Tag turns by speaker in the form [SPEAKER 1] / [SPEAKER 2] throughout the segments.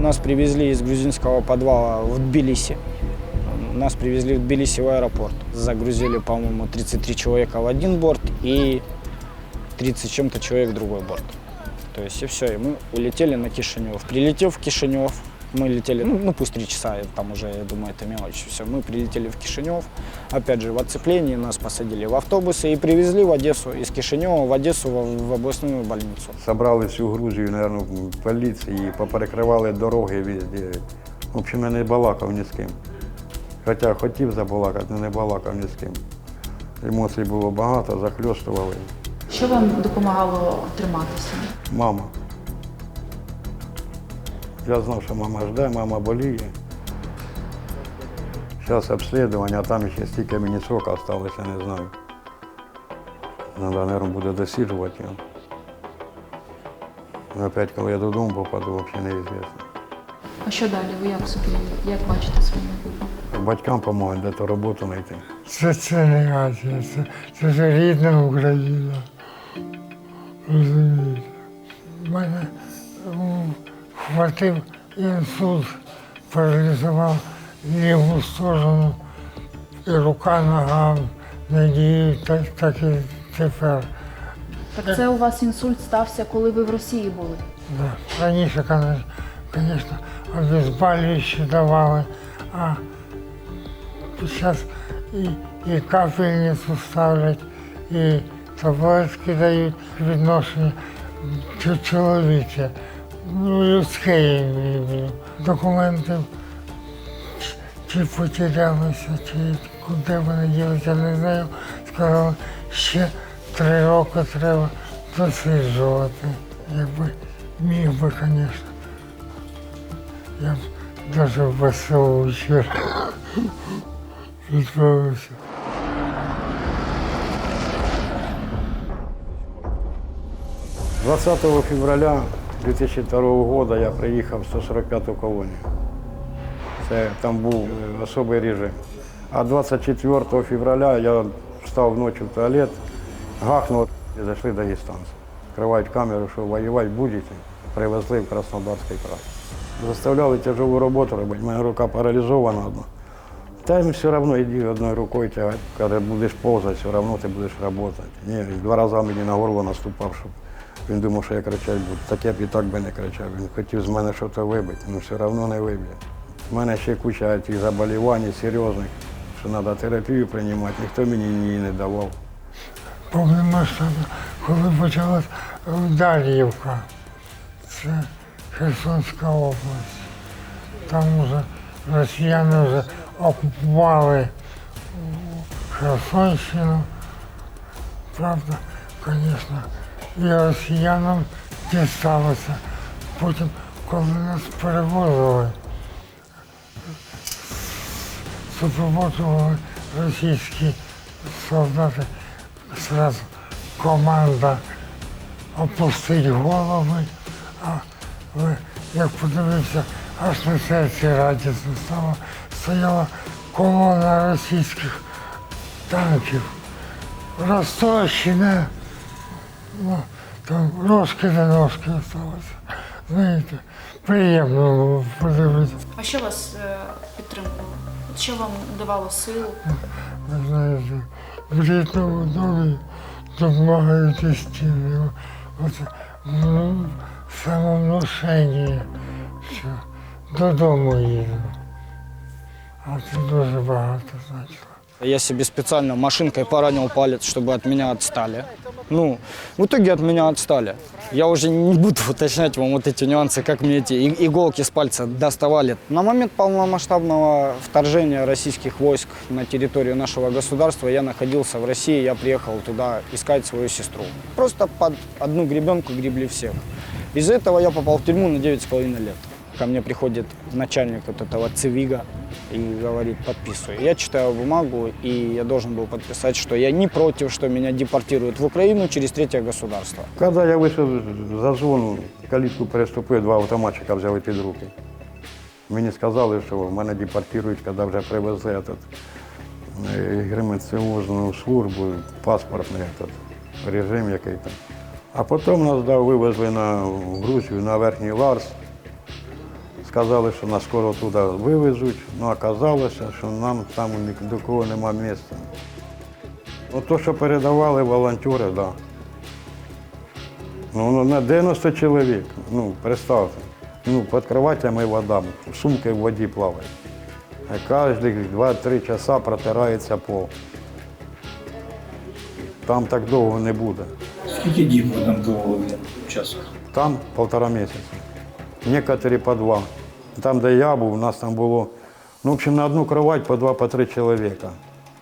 [SPEAKER 1] Нас привезли из грузинского подвала в Тбилиси. Нас привезли в Тбилиси в аэропорт. Загрузили, по-моему, 33 человека в один борт и 30 с чем-то человек в другой борт. То есть и все, и мы улетели на Кишинев. Прилетев в Кишинев, мы летели, ну, ну, пусть три часа, там уже, я думаю, это мелочь. Все, мы прилетели в Кишинев, опять же в оцеплении, нас посадили в автобусы и привезли в Одессу, из Кишинева в Одессу в, в областную больницу.
[SPEAKER 2] Собрали всю Грузію, мабуть, поліції, поперекривали дороги везде. В общем, я не балакав ні з ким. Хоча хотів забалакати, але не балакав ні з ким. Емоцій було багато, захльостували.
[SPEAKER 3] Що вам допомагало триматися?
[SPEAKER 2] Мама. Я знав, що мама жде, мама боліє. Зараз обслідування, а там ще стільки мені срока залишилося, не знаю. Треба, мабуть, буде досліджувати його. Ну, Опять, коли я додому попаду, взагалі неізвісно.
[SPEAKER 3] А що далі? Ви як собі, як бачите своє майбутнє?
[SPEAKER 2] Батькам допомагають, де то роботу знайти.
[SPEAKER 4] Це, це не Азія, це, це ж рідна Україна. Розумієте? У мене хватив інсульт, паралізував ліву сторону, і рука, нога не діють, так, так і тепер.
[SPEAKER 3] Так це у вас інсульт стався, коли ви в Росії були.
[SPEAKER 4] Да. Раніше, звісно, обезболюючі давали, а зараз і, і капельницю ставлять, і таблетки дають відношення до чоловіче. Ну, людське я маю. Документи чи- потерялися, чи куди вони ділися, не знаю. Сказали, ще три роки треба досліджувати. Якби міг би, звісно. Я б навіть в ВСУ вчора відправився.
[SPEAKER 2] – 20 февраля 2002 года я приїхав в 145-ту колонію. Це там був е, особий режим. А 24 февраля я встав ночі в туалет, гахнув і зайшли дагестанці. Відкривають камеру, що воювати будете, привезли в Краснодарський край. Заставляли тяжелу роботу робити, мене рука паралізована одна. Та їм все одно йди одною рукою тягати. Коли будеш повзати, все одно ти будеш працювати. Ні, два рази мені на горло наступав, щоб він думав, що я кричати буду. Так я б і так би не кричав. Він хотів з мене щось вибити, але все одно не виб'є. У мене ще куча тих заболівань серйозних, що треба терапію приймати, ніхто мені її не давав.
[SPEAKER 4] Повномасштабно, коли почалась Дар'ївка, це Херсонська область. Там вже росіяни вже окупували Херсонщину. Правда, звісно, і росіянам дісталося. Потім, коли нас перевозили, супроводжували російські солдати, зразу команда опустить голови, а як подивився, аж на серці радісно стало, стояла колона російських танків, розтрощена, ну, там ножки на ножки. Знаєте, приємно було подивитися.
[SPEAKER 3] А що вас е, підтримувало? Що вам давало силу?
[SPEAKER 4] Ви знаєте, в рідному домі допомагають і стіни. Оце ну, самовнушення, що додому їду. А це дуже багато значило.
[SPEAKER 1] Я себе специально машинкой поранил палец, чтобы от меня отстали. Ну, в итоге от меня отстали. Я уже не буду уточнять вам вот эти нюансы, как мне эти иголки с пальца доставали. На момент полномасштабного вторжения российских войск на территорию нашего государства я находился в России, я приехал туда искать свою сестру. Просто под одну гребенку гребли всех. Из-за этого я попал в тюрьму на 9,5 лет. Ко мне приходит начальник вот этого ЦИВИГа и говорит, подписывай. Я читаю бумагу, и я должен был подписать, что я не против, что меня депортируют в Украину через третье государство.
[SPEAKER 2] Коли я вийшов за зону, калітку переступив, два автоматчика взяли під руки. Мені сказали, що мене депортують, коли вже привезли этот, е, гримаціозну службу, паспортний этот, режим який там. А потім нас да, вивезли на Грузію, на Верхній Ларс. Сказали, що нас скоро туди вивезуть, ну оказалося, що нам там до кого нема місця. Ну, то, що передавали волонтери, так. Да. Ну, ну, на 90 чоловік, ну, представте. Ну, під кроватями вода, сумки в воді плавають. А Кожні 2-3 часа протирається пол. Там так довго не буде.
[SPEAKER 5] Скільки діб ви там були часу?
[SPEAKER 2] Там полтора місяця. Некоторі по два. Там, де я був, у нас там було, ну, в общем, на одну кровать по два, по три чоловіка.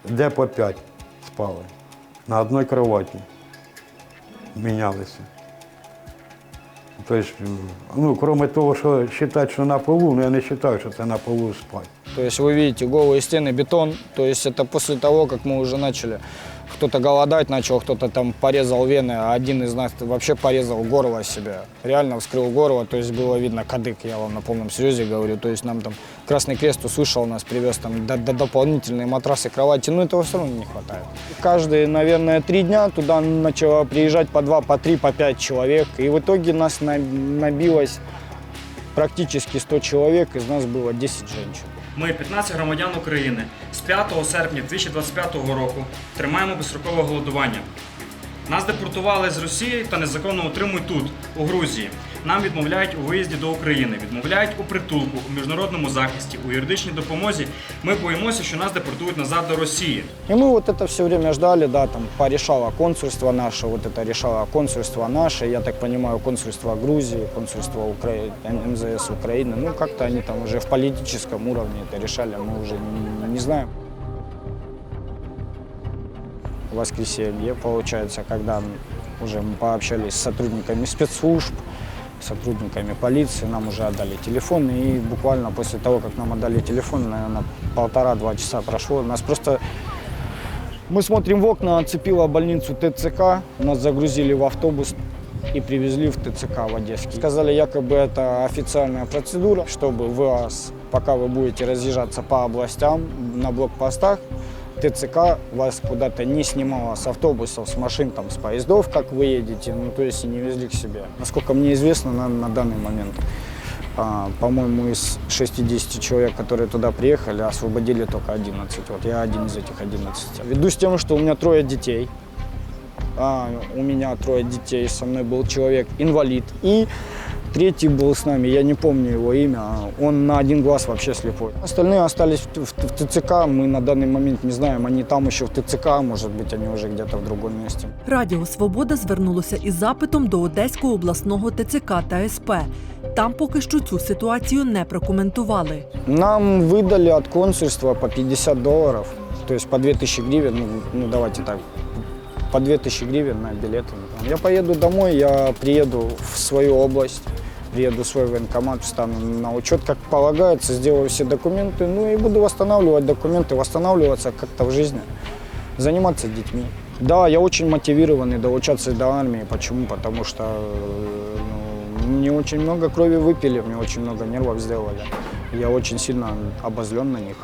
[SPEAKER 2] Де по п'ять спали. На одній кроваті мінялися. Тобто, ну, крім того, що вважати, що на полу, ну я не вважаю, що це на полу спати.
[SPEAKER 1] То есть вы видите голые стены, бетон. То есть это после того, как мы уже начали. Кто-то голодать начал, кто-то там порезал вены, а один из нас вообще порезал горло себе. Реально вскрыл горло, то есть было видно кадык, я вам на полном серьезе говорю. То есть нам там Красный Крест услышал нас, привез там до, до дополнительные матрасы, кровати, но этого все равно не хватает. Каждые, наверное, три дня туда начало приезжать по два, по три, по пять человек. И в итоге нас на- набилось практически 100 человек, из нас было 10 женщин.
[SPEAKER 6] Ми, 15 громадян України, з 5 серпня 2025 року тримаємо безстрокове голодування. Нас депортували з Росії та незаконно утримують тут, у Грузії. Нам відмовляють у виїзді до України, відмовляють у притулку, у міжнародному захисті, у юридичній допомозі. Ми боїмося, що нас депортують назад до Росії.
[SPEAKER 1] И мы вот это все время ждали, да, там порешало консульство наше, вот это решало консульство наше, я так понимаю, консульство Грузии, консульство Украины, МЗС Украины. Ну, как-то они там уже в политическом уровне это решали, мы уже не, не знаем. Воскресенье, получается, когда уже мы пообщались с сотрудниками спецслужб, сотрудниками полиции, нам уже отдали телефон, и буквально после того, как нам отдали телефон, наверное, полтора-два часа прошло, нас просто мы смотрим в окна, оцепила больницу ТЦК, нас загрузили в автобус и привезли в ТЦК в Одесский. Сказали, якобы это официальная процедура, чтобы вас, пока вы будете разъезжаться по областям на блокпостах, ТЦК вас куда-то не снимала с автобусов, с машин, там, с поездов, как вы едете, ну, то есть и не везли к себе. Насколько мне известно на, на данный момент, а, по-моему, из 60 человек, которые туда приехали, освободили только 11. Вот я один из этих 11. Ввиду с тем, что у меня трое детей, а, у меня трое детей, со мной был человек инвалид. И третий был с нами, я не помню его имя, он на один глаз вообще слепой. Остальные остались в, в- в ТЦК, мы на данный момент не знаем, они там еще в ТЦК, может быть, они уже где-то в другом месте.
[SPEAKER 7] Радіо Свобода звернулося із запитом до Одеського обласного ТЦК та СП. Там поки що цю ситуацію не прокоментували.
[SPEAKER 1] Нам выдали от консульства по 50 долларов, то есть по 2000 гривен, ну, ну давайте так, по 2000 гривен на билеты. Я поеду домой, я приеду в свою область, Приеду в свой военкомат, встану на учет, как полагается, сделаю все документы, ну и буду восстанавливать документы, восстанавливаться как-то в жизни, заниматься детьми. Да, я очень мотивированный доучаться до армии. Почему? Потому что э, ну, мне очень много крови выпили, мне очень много нервов сделали. Я очень сильно обозлен на них.